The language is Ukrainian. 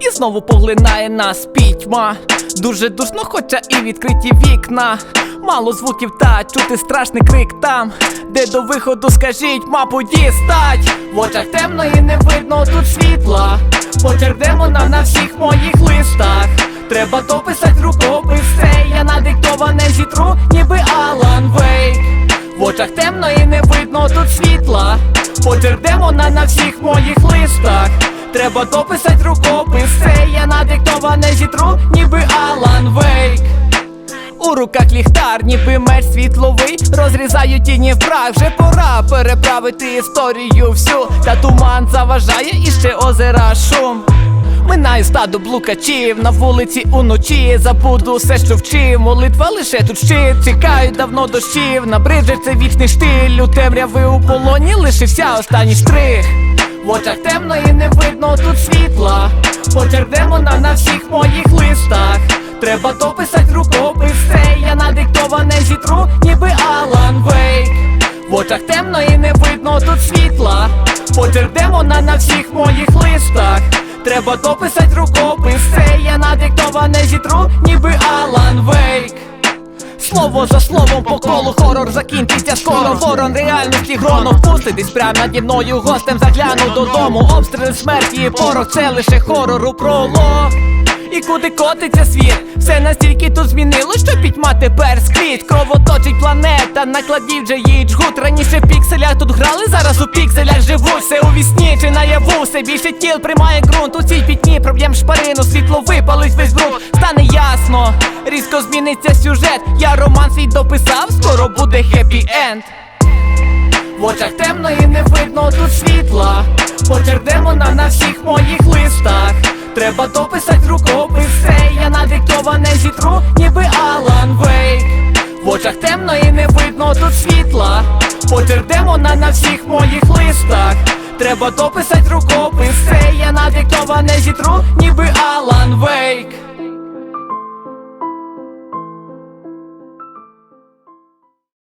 І знову поглинає нас пітьма. Дуже душно, хоча і відкриті вікна. Мало звуків та чути страшний крик там, де до виходу скажіть, мапу дістать. В очах темно і не видно тут світла. Почерк демона на всіх моїх листах. Треба дописать рукопис, це я надиктоване зітру, ніби Алан Вейк. В очах темно і не видно тут світла. Почерк демона на всіх моїх листах. Треба дописать рукопис, це я надиктоване зітру, ніби Алан Вейк. У руках ліхтар, ніби меч світловий, розрізаю тіні в прах, вже пора переправити історію всю, та туман заважає і ще озера шум. Минаю стадо блукачів на вулиці уночі. Забуду все, що вчив, молитва лише тут щит. Чекаю давно дощів, набриджить це вічний штиль. У темряви у полоні лишився останній штрих В очах і не видно тут світла. Почерк демона на всіх моїх листах. Треба дописать рукопис, це я надиктоване зітру, ніби Алан Вейк. В очах і не видно тут світла. Почерк демона на всіх моїх листах. Треба дописать рукопис, це я надиктоване зітру, ніби Алан Вейк Слово за словом по колу хорор закінчиться скоро. Ворон реальності грону впуститись прямо наді мною. Гостем загляну додому. Обстріли смерті і порох Це лише хорору пролог. І куди котиться світ, все настільки тут змінилось, що пітьма тепер скрізь. Кровоточить планета, накладів вже їй жгут Раніше в пікселях тут грали, зараз у пікселях живуть Все у вісні чи наяву, все більше тіл приймає ґрунт. У цій пітьмі проб'єм шпарину, світло випалить весь бруд. Стане ясно, різко зміниться сюжет. Я роман свій дописав, скоро буде хеппі енд в очах темно і не видно тут світла. Почерк демона на всіх моїх листах. Треба дописать рукопис, це я надиктоване зітру, ніби Алан Вейк. В очах темно і не видно тут світла. Почерк демона на всіх моїх листах. Треба дописать рукопис, це я надиктоване зітру, ніби Алан Вейк